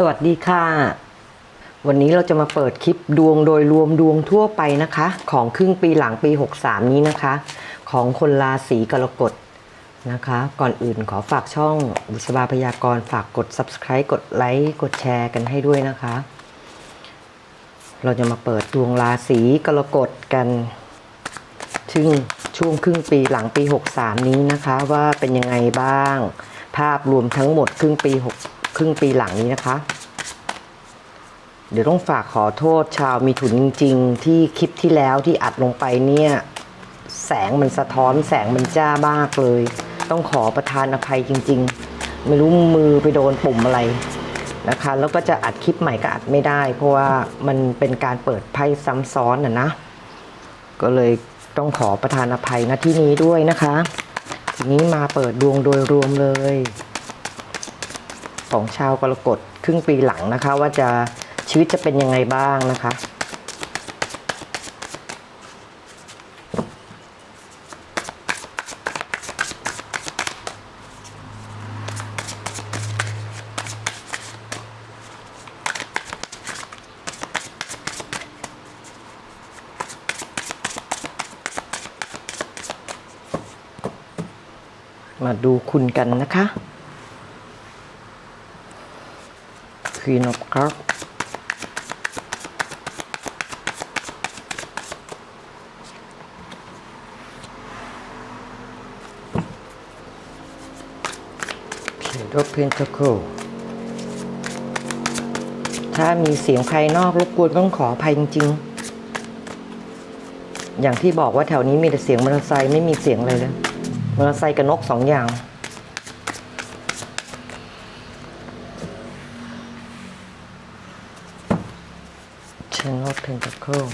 สวัสดีค่ะ วันนี้เราจะมาเปิดคลิปดวงโดยรวมดวงทั่วไปนะคะ ของครึ่งปีหลังปี 63 นี้นะคะ ของคนราศีกรกฎนะคะ ก่อนอื่นขอฝากช่องบุษบาพยากรณ์ฝากกด subscribe กดไลค์กดแชร์กันให้ด้วยนะคะ เราจะมาเปิดดวงราศีกรกฎกันซึ่งช่วงครึ่งปีหลังปี 63 นี้นะคะ ว่าเป็นยังไงบ้าง ภาพรวมทั้งหมดครึ่งปี 6 ครึ่งปีหลังนี้นะคะ เดี๋ยวต้องฝากขอโทษชาวมีถุนจริง ๆ ที่คลิปที่แล้วที่อัดลงไปเนี่ย แสงมันสะท้อนแสงมันจ้ามากเลย ต้องขอประทานอภัยจริง ๆ ไม่รู้มือไปโดนปุ่มอะไรนะคะ แล้วก็จะอัดคลิปใหม่ก็อัดไม่ได้ เพราะว่ามันเป็นการเปิดไพ่ซ้ำซ้อนน่ะนะ ก็เลยต้องขอประทานอภัยณที่นี้ด้วยนะคะ ทีนี้มาเปิดดวงโดยรวมเลย ของชาวกรกฎครึ่งปีหลังนะคะ ว่าจะชีวิตจะเป็นยังไงบ้างนะคะมาดูคุณกันนะคะ Queen of Cups เพจ of Pentacle ถ้ามีเสียงภายนอกรบกวนต้องขออภัยจริง ๆ อย่างที่บอกว่าแถวนี้มีแต่เสียงมอเตอร์ไซค์ไม่มีเสียงอะไรเลย มอเตอร์ไซค์กับนกสองอย่าง 생각하고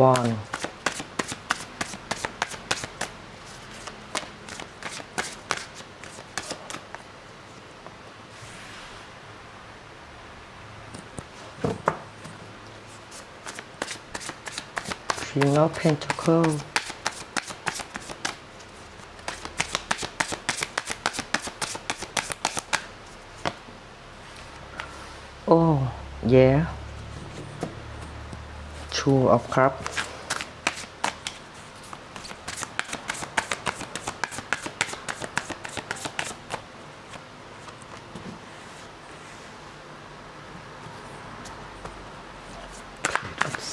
วาฟิลล์เพนทาเคิลโอ้เย่ชูออฟครับ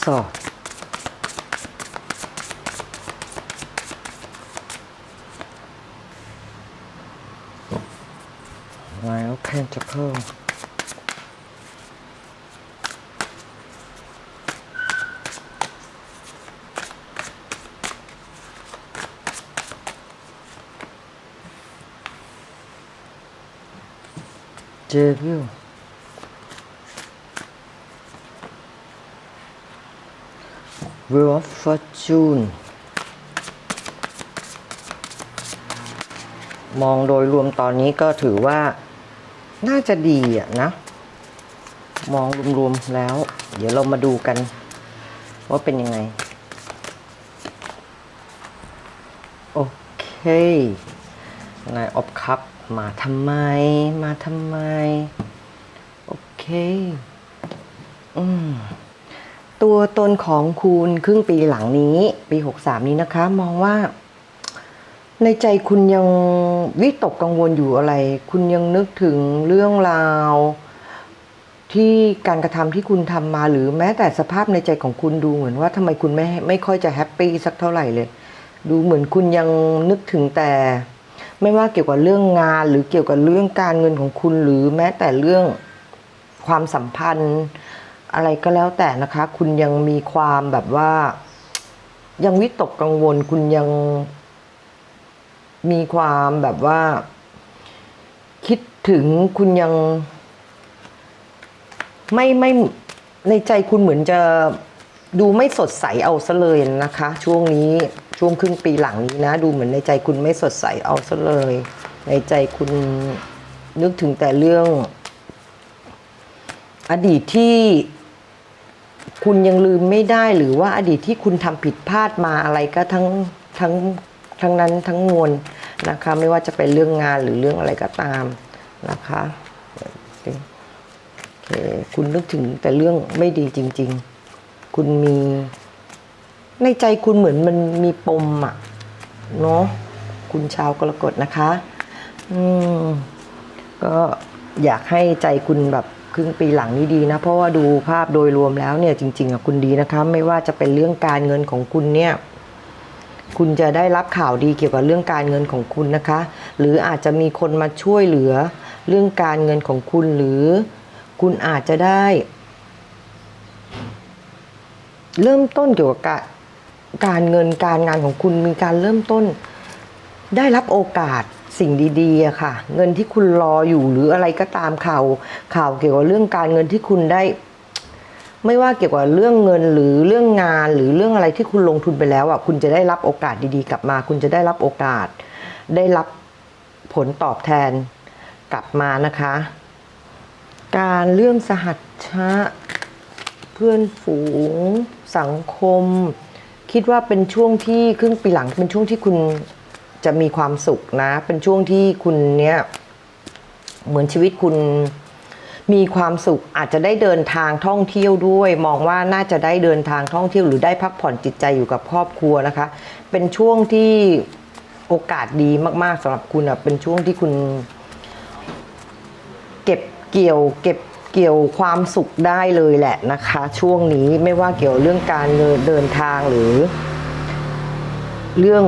So. Royal Pentacle. Debut. Wheel of Fortune มองโดยรวมตอนนี้ก็ถือว่าน่าจะดีอะนะ มองรวมๆแล้ว เดี๋ยวเรามาดูกัน ว่าเป็นยังไง โอเคนายอบคัพมาทำไม มาทำไม โอเค อืม ตัวตนของคุณครึ่งปีหลังนี้ ปี63นี้นะคะ มองว่า ในใจคุณยังวิตกกังวลอยู่อะไร คุณยังนึกถึงเรื่องราว ที่การกระทำที่คุณทำมาหรือแม้แต่สภาพในใจของคุณดูเหมือนว่าทำไมคุณไม่ไม่ค่อยจะแฮปปี้สักเท่าไหร่เลย ดูเหมือนคุณยังนึกถึงแต่ไม่ว่าเกี่ยวกับเรื่องงาน หรือเกี่ยวกับเรื่องการเงินของคุณ หรือแม้แต่เรื่องความสัมพันธ์ อะไรก็แล้วแต่นะคะ คุณยังมีความแบบว่า ยังวิตกกังวล คุณยังมีความแบบว่า คิดถึงคุณยัง ไม่ไม่ในใจคุณเหมือนจะดูไม่สดใสเอาซะเลยนะคะ ช่วงนี้ช่วงครึ่งปีหลังนี้นะ ดูเหมือนในใจคุณไม่สดใสเอาซะเลย ในใจคุณนึกถึงแต่เรื่องอดีตที่ คุณยังลืมไม่ได้หรือว่าอดีตที่คุณทำผิดพลาดมาอะไรก็ทั้งทั้งทั้งนั้นทั้งมวลนะคะ ไม่ว่าจะเป็นเรื่องงานหรือเรื่องอะไรก็ตามนะคะโอเคคุณนึกถึงแต่เรื่องไม่ดีจริง ๆ คุณมี ในใจคุณเหมือนมันมีปมอะเนาะคุณชาวกรกฎนะคะ อืม ก็อยากให้ใจคุณแบบ ครึ่งปีหลังนี้ดีนะ เพราะว่าดูภาพโดยรวมแล้วเนี่ยจริงๆอะคุณดีนะคะ ไม่ว่าจะเป็นเรื่องการเงินของคุณเนี่ยคุณจะได้รับข่าวดีเกี่ยวกับเรื่องการเงินของคุณนะคะ หรืออาจจะมีคนมาช่วยเหลือเรื่องการเงินของคุณหรือ คุณอาจจะได้ เริ่มต้นเกี่ยวกับการการเงินการงานของคุณมีการเริ่มต้น ได้รับโอกาส สิ่งดีๆอะค่ะ เงินที่คุณรออยู่หรืออะไรก็ตามข่าวข่าวเกี่ยวกับเรื่องการเงินที่คุณได้ ไม่ว่าเกี่ยวกับเรื่องเงินหรือเรื่องงานหรือเรื่องอะไรที่คุณลงทุนไปแล้วอะคุณจะได้รับโอกาสดีๆ กลับมา คุณจะได้รับโอกาส ได้รับผลตอบแทนกลับมานะคะ การเรื่องสหัชชะเพื่อนฝูง สังคม คิดว่าเป็นช่วงที่ครึ่งปีหลังเป็นช่วงที่คุณ จะมีความสุขนะ เป็นช่วงที่คุณเนี้ยเหมือนชีวิตคุณมีความสุขอาจจะได้เดินทางท่องเที่ยวด้วย มองว่าน่าจะได้เดินทางท่องเที่ยวหรือได้พักผ่อนจิตใจอยู่กับครอบครัวนะคะ เป็นช่วงที่โอกาสดีมากๆสำหรับคุณอะเป็นช่วงที่คุณ เก็บเกี่ยว เก็บเกี่ยวความสุขได้เลยแหละนะคะ ช่วงนี้ไม่ว่าเกี่ยวเรื่องการเงินเดินทางหรือ เรื่อง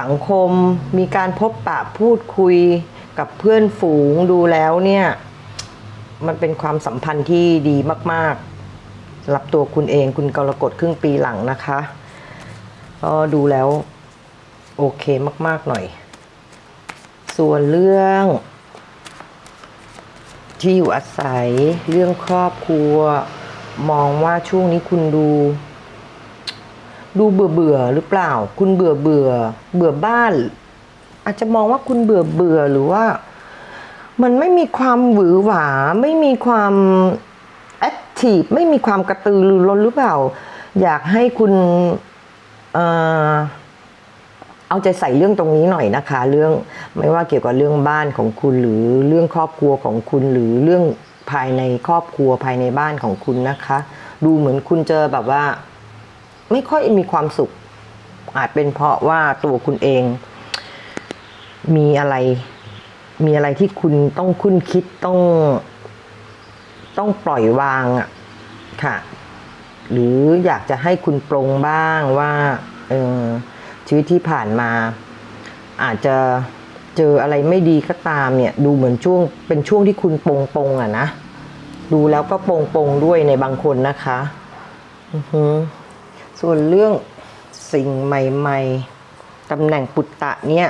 สังคม มีการพบปะพูดคุยกับเพื่อนฝูงดูแล้วเนี่ย มันเป็นความสัมพันธ์ที่ดีมากๆสำหรับตัวคุณเองคุณกรกฎครึ่งปีหลังนะคะก็ดูแล้ว โอเคมาก ๆ หน่อย ส่วนเรื่อง ที่อยู่อาศัยเรื่องครอบครัว มองว่าช่วงนี้คุณดู ดูเบื่อเบื่อหรือเปล่า คุณเบื่อเบื่อ เบื่อบ้าน อาจจะมองว่าคุณเบื่อเบื่อหรือว่า มันไม่มีความหวือหวา ไม่มีความแอคทีฟไม่มีความกระตือรือร้นหรือเปล่า อยากให้คุณเออเอาใจใส่เรื่องตรงนี้หน่อยนะคะ เรื่องไม่ว่าเกี่ยวกับเรื่องบ้านของคุณหรือเรื่องครอบครัวของคุณหรือเรื่องภายในครอบครัวภายในบ้านของคุณนะคะ ดูเหมือนคุณเจอแบบว่า ไม่ค่อยมีความสุข อาจเป็นเพราะว่าตัวคุณเอง มีอะไร มีอะไรที่คุณต้องคุ้นคิดต้องต้องปล่อยวางอะค่ะ หรืออยากจะให้คุณปรงบ้างว่าเออชีวิตที่ผ่านมา อาจจะเจออะไรไม่ดีก็ตามเนี่ย ดูเหมือนช่วงเป็นช่วงที่คุณปรงปรงๆอะนะ ดูแล้วก็ปรงปรงด้วยในบางคนนะคะ อือหือ ส่วนเรื่องสิ่งใหม่ๆตำแหน่งปุตตะเนี่ย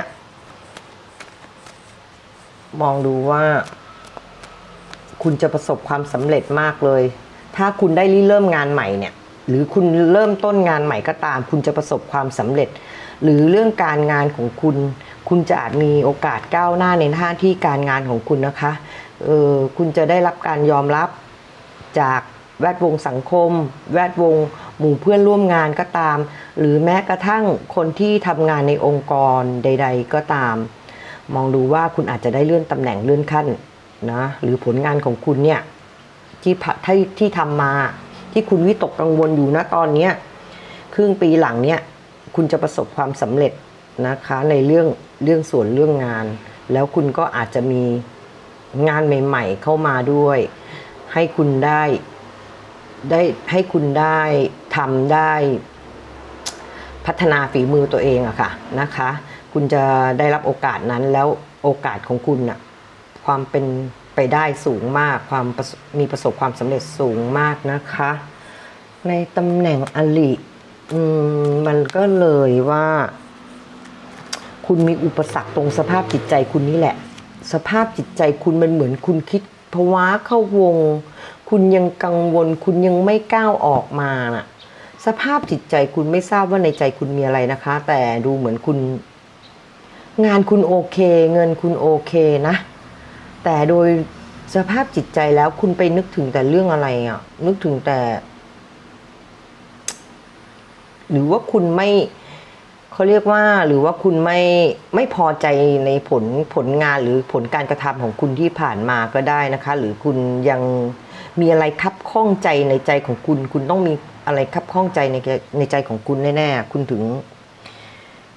มองดูว่า คุณจะประสบความสำเร็จมากเลย ถ้าคุณได้ริเริ่มงานใหม่เนี่ย หรือคุณเริ่มต้นงานใหม่ก็ตาม คุณจะประสบความสำเร็จ หรือเรื่องการงานของคุณ คุณจะอาจมีโอกาสก้าวหน้าในหน้าที่การงานของคุณนะคะเออคุณจะได้รับการยอมรับจาก แวดวงสังคม แวดวงหมู่เพื่อนร่วมงานก็ตาม หรือแม้กระทั่งคนที่ทำงานในองค์กรใด ๆ ก็ตาม มองดูว่าคุณอาจจะได้เลื่อนตำแหน่งเลื่อนขั้นนะหรือผลงานของคุณเนี่ยที่ผ่าที่ที่ทำมา ที่คุณวิตกกังวลอยู่นะตอนเนี้ยครึ่งปีหลังเนี่ยคุณจะประสบความสำเร็จนะคะในเรื่องเรื่องส่วนเรื่องงาน แล้วคุณก็อาจจะมีงานใหม่ ๆ เข้ามาด้วย ให้คุณได้ ได้ให้คุณได้ทำได้พัฒนาฝีมือตัวเองอะค่ะนะคะ คุณจะได้รับโอกาสนั้นแล้วโอกาสของคุณอะความเป็นไปได้สูงมากความมีประสบความสำเร็จสูงมากนะคะ ในตำแหน่งอลิมมันก็เลยว่า คุณมีอุปสรรคตรงสภาพจิตใจคุณนี่แหละ สภาพจิตใจคุณมันเหมือนคุณคิดภาวะเข้าวง คุณยังกังวล คุณยังไม่ก้าวออกมาน่ะ สภาพจิตใจคุณไม่ทราบว่าในใจคุณมีอะไรนะคะ แต่ดูเหมือนคุณ งานคุณโอเค เงินคุณโอเคนะ แต่โดยสภาพจิตใจแล้วคุณไปนึกถึงแต่เรื่องอะไรอะ นึกถึงแต่ หรือว่าคุณไม่เขาเรียกว่า หรือว่าคุณไม่ไม่พอใจในผลผลงานหรือผลการกระทำของคุณที่ผ่านมาก็ได้นะคะ หรือคุณยัง มีอะไรคับข้องใจในใจของคุณ คุณต้องมีอะไรคับข้องใจในในใจของคุณแน่ๆ คุณถึง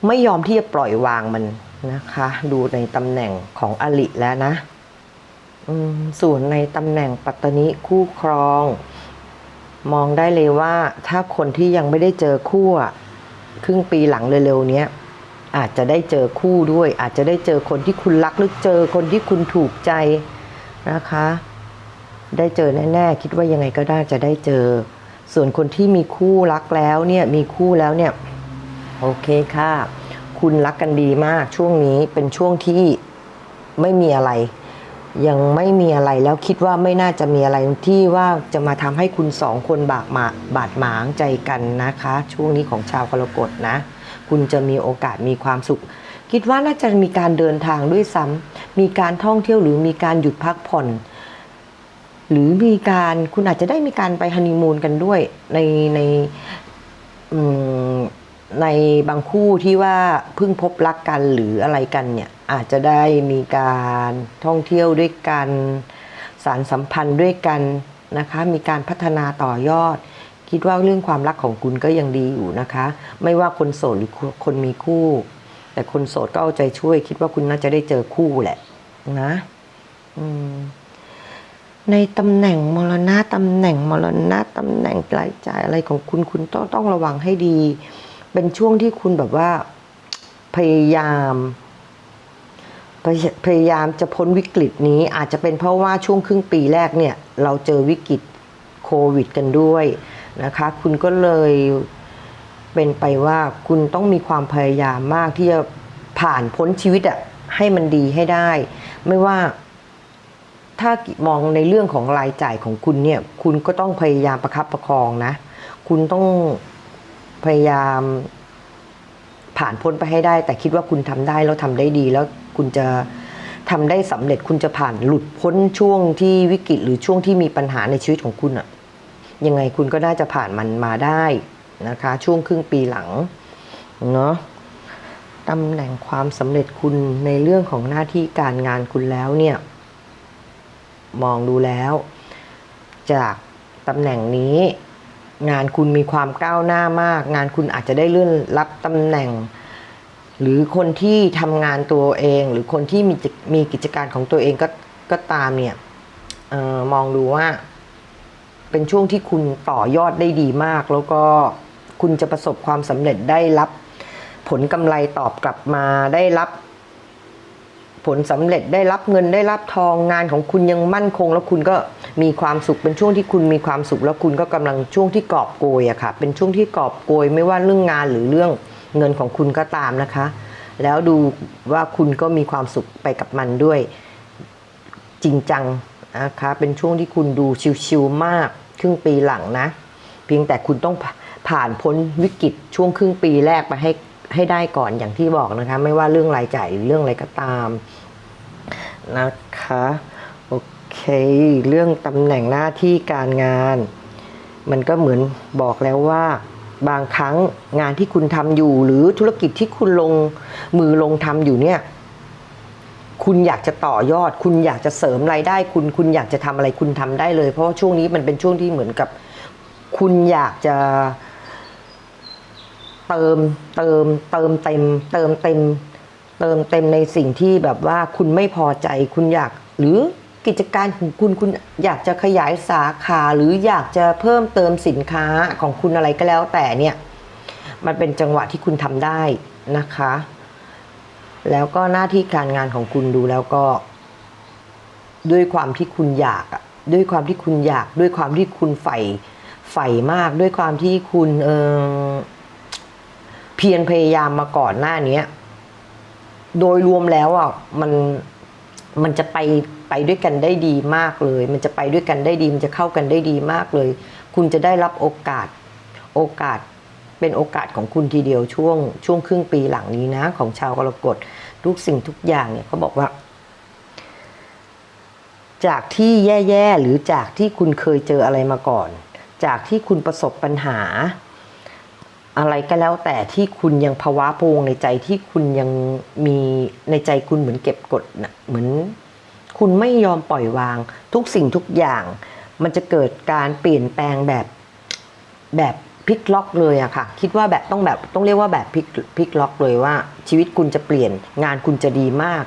ไม่ยอมที่จะปล่อยวางมันนะคะ ดูในตำแหน่งของอลิแล้วนะส่วนในตำแหน่งปัตตนิคู่ครอง มองได้เลยว่า ถ้าคนที่ยังไม่ได้เจอคู่ครึ่งปีหลังเร็วๆนี้อาจจะได้เจอคู่ด้วย อาจจะได้เจอคนที่คุณรักหรือเจอคนที่คุณถูกใจนะคะ ได้เจอแน่ๆคิดว่ายังไงก็ได้จะได้เจอ ส่วนคนที่มีคู่รักแล้วเนี่ยมีคู่แล้วเนี่ยโอเคค่ะ คุณรักกันดีมากช่วงนี้เป็นช่วงที่ไม่มีอะไร ยังไม่มีอะไรแล้วคิดว่าไม่น่าจะมีอะไรที่ว่าจะมาทำให้คุณสองคนบาดหมางบาดหมางใจกันนะคะ ช่วงนี้ของชาวกรกฎนะ คุณจะมีโอกาสมีความสุข คิดว่าน่าจะมีการเดินทางด้วยซ้ำมีการท่องเที่ยวหรือมีการหยุดพักผ่อน หรือมีการคุณอาจจะได้มีการไปฮันนีมูนกันด้วยในในในบางคู่ที่ว่าเพิ่งพบรักกันหรืออะไรกันเนี่ยอาจจะได้มีการท่องเที่ยวด้วยกันสารสัมพันธ์ด้วยกันนะคะ มีการพัฒนาต่อยอด คิดว่าเรื่องความรักของคุณก็ยังดีอยู่นะคะ ไม่ว่าคนโสดหรือคนมีคู่ แต่คนโสดก็เอาใจช่วย คิดว่าคุณน่าจะได้เจอคู่แหละนะ อืม ในตำแหน่งมรณะตำแหน่งมรณะตำแหน่งรายจ่ายอะไรของคุณคุณต้องต้องระวังให้ดี เป็นช่วงที่คุณแบบว่าพยายามพยพยายามจะพ้นวิกฤตนี้อาจจะเป็นเพราะว่าช่วงครึ่งปีแรกเนี่ย เราเจอวิกฤตโควิด กันด้วยนะคะ คุณก็เลยเป็นไปว่าคุณต้องมีความพยายามมากที่จะผ่านพ้นชีวิตอะให้มันดีให้ได้ ไม่ว่า ถ้ามองในเรื่องของรายจ่ายของคุณเนี่ย คุณก็ต้องพยายามประคับประคองนะ คุณต้องพยายามผ่านพ้นไปให้ได้ แต่คิดว่าคุณทำได้แล้วทำได้ดีแล้วคุณจะทำได้สำเร็จคุณจะผ่านหลุดพ้นช่วงที่วิกฤตหรือช่วงที่มีปัญหาในชีวิตของคุณอะยังไงคุณก็น่าจะผ่านมันมาได้นะคะ ช่วงครึ่งปีหลังเนาะตำแหน่งความสำเร็จคุณในเรื่องของหน้าที่การงานคุณแล้วเนี่ย มองดูแล้ว จากตำแหน่งนี้ งานคุณมีความก้าวหน้ามาก งานคุณอาจจะได้เลื่อนรับตำแหน่ง หรือคนที่ทำงานตัวเอง หรือคนที่มีมีกิจการของตัวเองก็ก็ตามเนี่ยออมองดูว่า เป็นช่วงที่คุณต่อยอดได้ดีมาก แล้วก็คุณจะประสบความสำเร็จได้รับผลกำไรตอบกลับมาได้รับ ผลสำเร็จได้รับเงินได้รับทองงานของคุณยังมั่นคง แล้วคุณก็มีความสุขเป็นช่วงที่คุณมีความสุข แล้วคุณก็กำลังช่วงที่กอบโกยอะค่ะ เป็นช่วงที่กอบโกยไม่ว่าเรื่องงานหรือเรื่องเงินของคุณก็ตามนะคะ แล้วดูว่าคุณก็มีความสุขไปกับมันด้วย จริงจังนะคะเป็นช่วงที่คุณดูชิวๆมากครึ่งปีหลังนะ เพียงแต่คุณต้องผ่านพ้นวิกฤตช่วงครึ่งปีแรกไปให้ ให้ได้ก่อนอย่างที่บอกนะคะ ไม่ว่าเรื่องรายจ่ายหรือเรื่องอะไรก็ตามนะคะโอเค เรื่องตำแหน่งหน้าที่การงาน มันก็เหมือนบอกแล้วว่าบางครั้งงานที่คุณทำอยู่ หรือธุรกิจที่คุณลงมือลงทำอยู่เนี่ย คุณอยากจะต่อยอด คุณอยากจะเสริมรายได้ คุณคุณอยากจะทำอะไรคุณทำได้เลย เพราะช่วงนี้มันเป็นช่วงที่เหมือนกับ คุณอยากจะ เติมเติมเติมเต็ม เติมเต็ม เติมเต็มในสิ่งที่แบบว่าคุณไม่พอใจคุณอยาก หรือกิจการของคุณคุณอยากจะขยายสาขาหรืออยากจะเพิ่มเติมสินค้าของคุณอะไรก็แล้วแต่เนี่ย มันเป็นจังหวะที่คุณทำได้นะคะ แล้วก็หน้าที่การงานของคุณดูแล้วก็ ด้วยความที่คุณอยากด้วยความที่คุณอยาก ด้วยความที่คุณใฝ่ใฝ่มาก ด้วยความที่คุณเออ พียรพยายามมาก่อนหน้าเนี้ยโดยรวมแล้วอะมันมันจะไปไปด้วยกันได้ดีมากเลย มันจะไปด้วยกันได้ดี มันจะเข้ากันได้ดีมากเลย คุณจะได้รับโอกาสโอกาสเป็นโอกาสของคุณทีเดียวช่วงช่วงครึ่งปีหลังนี้นะ ของชาวกรกฎทุกสิ่งทุกอย่างเนี่ยเขาบอกว่า จากที่แย่ๆหรือจากที่คุณเคยเจออะไรมาก่อน จากที่คุณประสบปัญหา อะไรก็แล้วแต่ที่คุณยังภาวะพวงในใจที่คุณยังมีในใจคุณเหมือนเก็บกดนะเหมือน คุณไม่ยอมปล่อยวาง ทุกสิ่งทุกอย่าง มันจะเกิดการเปลี่ยนแปลงแบบแบบพลิกล็อกเลยอะค่ะ คิดว่าแบบต้องแบบต้องเรียกว่าแบบพลิกพลิกล็อกเลยว่า ชีวิตคุณจะเปลี่ยนงานคุณจะดีมาก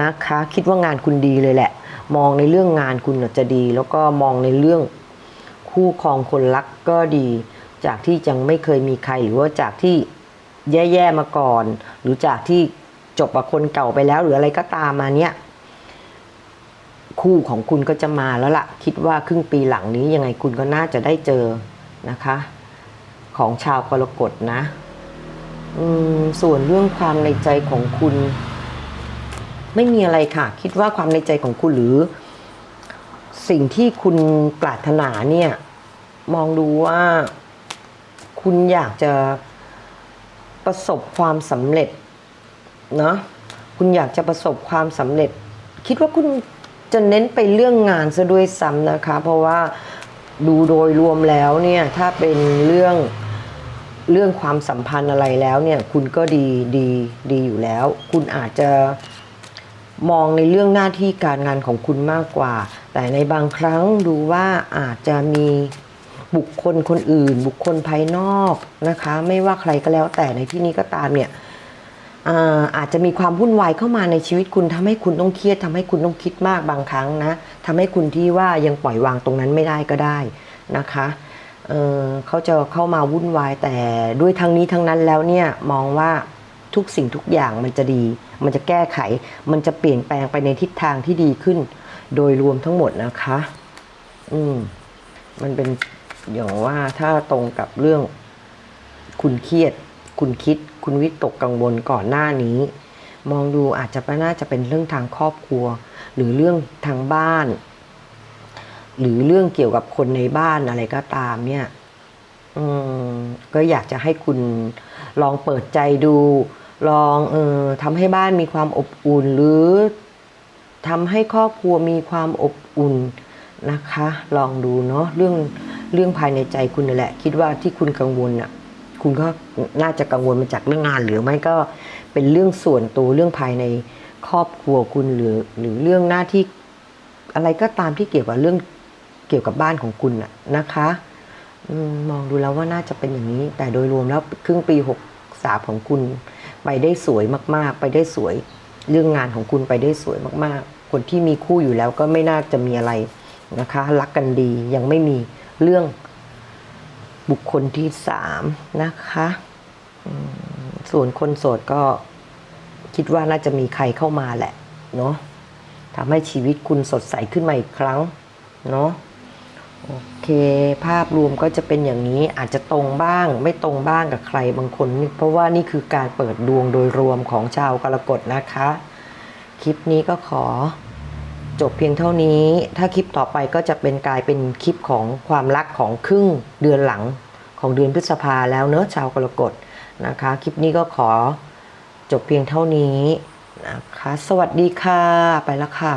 นะคะ คิดว่างานคุณดีเลยแหละ มองในเรื่องงานคุณจะดี แล้วก็มองในเรื่องคู่ครองคนรักก็ดี จากที่ยังไม่เคยมีใครหรือว่าจากที่แย่ๆมาก่อน หรือจากที่จบกับคนเก่าไปแล้ว หรืออะไรก็ตามมาเนี่ยคู่ของคุณก็จะมาแล้วล่ะ คิดว่าครึ่งปีหลังนี้ยังไงคุณก็น่าจะได้เจอนะคะ ของชาวกรกฎนะส่วนเรื่องความในใจของคุณ ไม่มีอะไรค่ะ คิดว่าความในใจของคุณหรือ สิ่งที่คุณปรารถนาเนี่ย มองดูว่า คุณอยากจะประสบความสำเร็จเนาะคุณอยากจะประสบความสำเร็จ คิดว่าคุณจะเน้นไปเรื่องงานซะด้วยซ้ำนะคะ เพราะว่าดูโดยรวมแล้วเนี่ยถ้าเป็นเรื่องเรื่องความสัมพันธ์อะไรแล้วเนี่ยคุณก็ดีดีดีอยู่แล้ว คุณอาจจะมองในเรื่องหน้าที่การงานของคุณมากกว่า แต่ในบางครั้งดูว่าอาจจะมี บุคคลคนอื่น บุคคลภายนอกนะคะ ไม่ว่าใครก็แล้วแต่ในที่นี้ก็ตามเนี่ยอาอาจจะมีความวุ่นวายเข้ามาในชีวิตคุณทำให้คุณต้องเครียดทำให้คุณต้องคิดมากบางครั้งนะทำให้คุณที่ว่ายังปล่อยวางตรงนั้นไม่ได้ก็ได้นะคะเเขาจะเข้ามาวุ่นวายแต่ด้วยทั้งนี้ทั้งนั้นแล้วเนี่ยมองว่าทุกสิ่งทุกอย่างมันจะดี มันจะแก้ไข มันจะเปลี่ยนแปลงไปในทิศทางที่ดีขึ้น โดยรวมทั้งหมดนะคะ อืมมันเป็น อย่างว่าถ้าตรงกับเรื่อง คุณเครียด คุณคิด คุณวิตกกังวลก่อนหน้านี้ มองดูอาจจะน่าจะเป็นเรื่องทางครอบครัว หรือเรื่องทางบ้าน หรือเรื่องเกี่ยวกับคนในบ้านอะไรก็ตามเนี่ยอืมก็อยากจะให้คุณลองเปิดใจดู ลองเออทำให้บ้านมีความอบอุ่น หรือทำให้ครอบครัวมีความอบอุ่น นะคะ ลองดูเนาะเรื่องเรื่องภายในใจคุณนั่นแหละ คิดว่าที่คุณกังวลอะคุณก็น่าจะกังวลมาจากเรื่องงานหรือไม่ก็เป็นเรื่องส่วนตัวเรื่องภายในครอบครัวคุณหรือ หรือเรื่องหน้าที่อะไรก็ตามที่เกี่ยวกับเรื่องเกี่ยวกับบ้านของคุณน่ะนะคะมองดูแล้วว่าน่าจะเป็นอย่างนี้ แต่โดยรวมแล้วครึ่งปีหกสาของคุณ ไปได้สวยมาก ๆ ไปได้สวย เรื่องงานของคุณไปได้สวยมาก ๆ คนที่มีคู่อยู่แล้วก็ไม่น่าจะมีอะไร นะคะ รักกันดียังไม่มีเรื่องบุคคลที่สามนะคะส่วนคนโสดก็คิดว่าน่าจะมีใครเข้ามาแหละ เนาะทำให้ชีวิตคุณสดใสขึ้นมาอีกครั้ง เนาะโอเคภาพรวมก็จะเป็นอย่างนี้อาจจะตรงบ้าง ไม่ตรงบ้างกับใครบางคนเพราะว่านี่คือการเปิดดวงโดยรวมของชาวกรกฎนะคะ คลิปนี้ก็ขอ จบเพียงเท่านี้ ถ้าคลิปต่อไปก็จะเป็นกลายเป็นคลิปของความรักของครึ่งเดือนหลังของเดือนพฤษภาแล้วเนอะชาวกรกฎนะคะ คลิปนี้ก็ขอจบเพียงเท่านี้นะคะ สวัสดีค่ะ ไปแล้วค่ะ